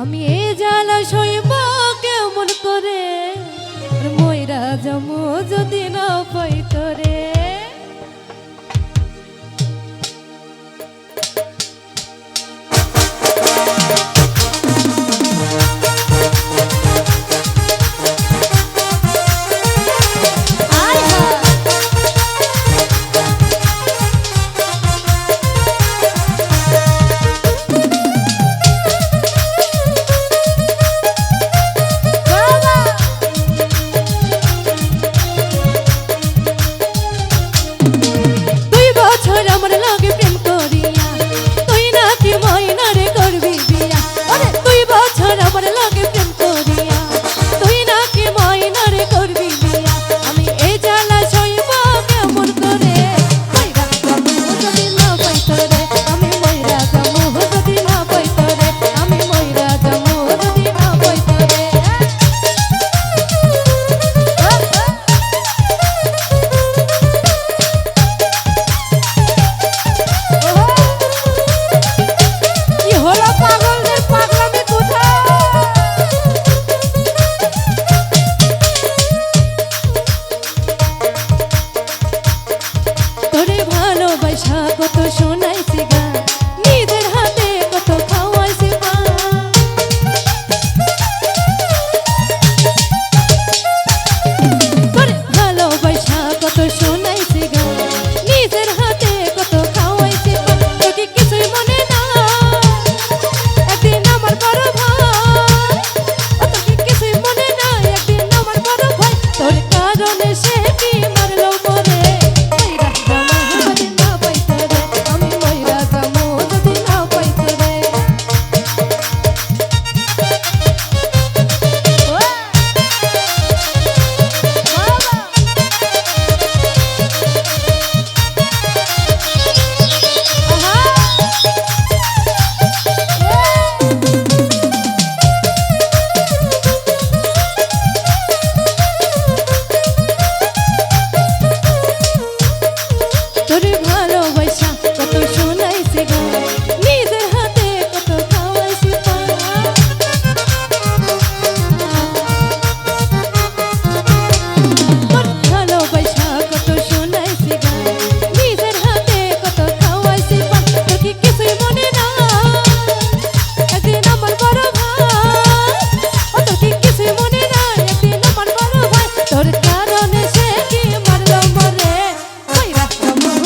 আমি এ জালা সইব কেমন করে? ময়রা জমো যদি না পাই তোরে। আমার লাগে হলো পাগলদের পাগলামি তোরে ভালোবাসা কত শোনাইছি গা।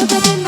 the